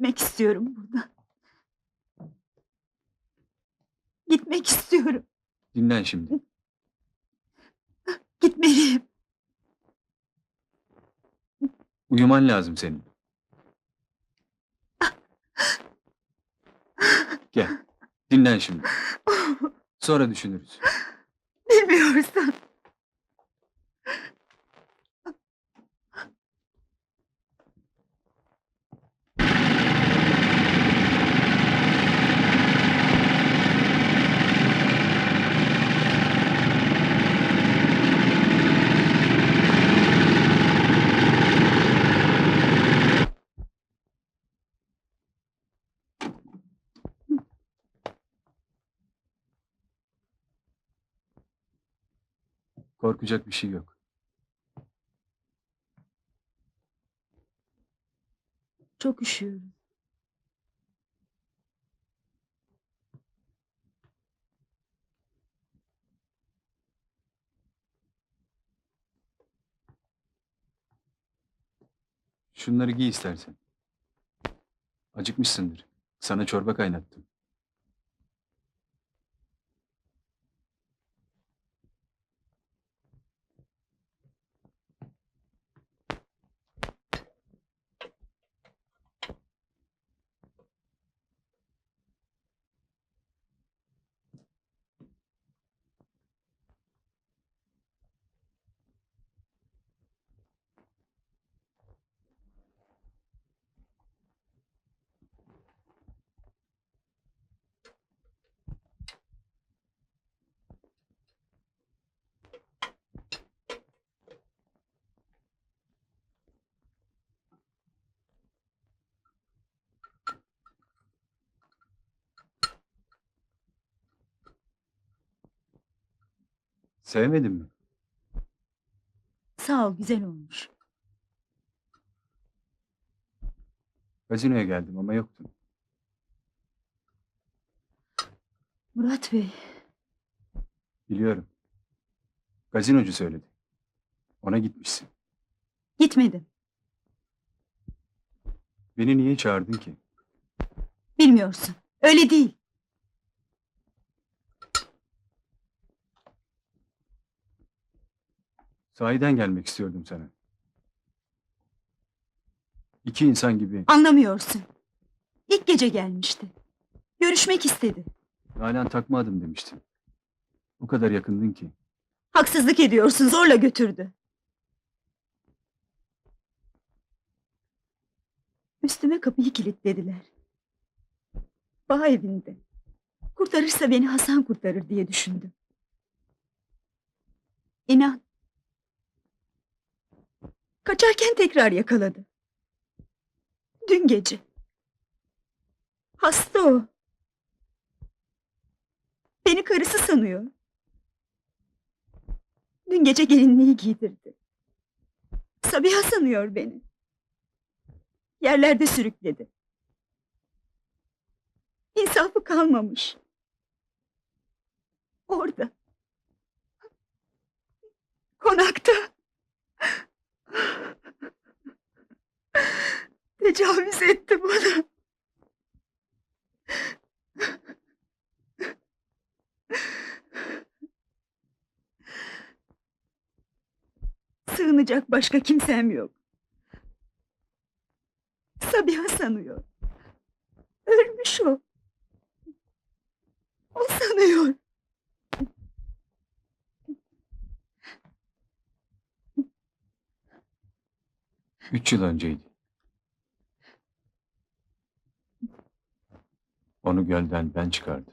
Gitmek istiyorum buradan. Gitmek istiyorum. Dinlen şimdi. Gitmeliyim. Uyuman lazım senin. Gel. Dinlen şimdi. Sonra düşünürüz. Bilmiyorsan. Korkacak bir şey yok. Çok üşüyorum. Şunları giy istersen. Acıkmışsındır. Sana çorba kaynattım. Sevmedin mi? Sağ ol güzel olmuş. Gazinoya geldim ama yoktun. Murat Bey Biliyorum. Gazinocu söyledi. Ona gitmişsin. gitmedim. Beni niye çağırdın ki? Bilmiyorsun. Öyle değil. Sahiden gelmek istiyordum sana. İki insan gibi Anlamıyorsun. İlk gece gelmişti. Görüşmek istedi. Nalan takma adım demiştin. O kadar yakındın ki. Haksızlık ediyorsun. Zorla götürdü. Üstüme kapıyı kilitlediler. Bağ evinde. Kurtarırsa beni Hasan kurtarır diye düşündüm. İnan. Kaçarken tekrar yakaladı. Dün gece. Hasta o. Beni karısı sanıyor. Dün gece gelinliği giydirdi. Sabiha sanıyor beni. Yerlerde sürükledi. İnsafı kalmamış. Orada. Konakta. Tecavüz etti bana. Sığınacak başka kimsem yok. Sabiha sanıyor. Ölmüş o. O sanıyor. Üç yıl önceydi. Onu gölden ben çıkardım.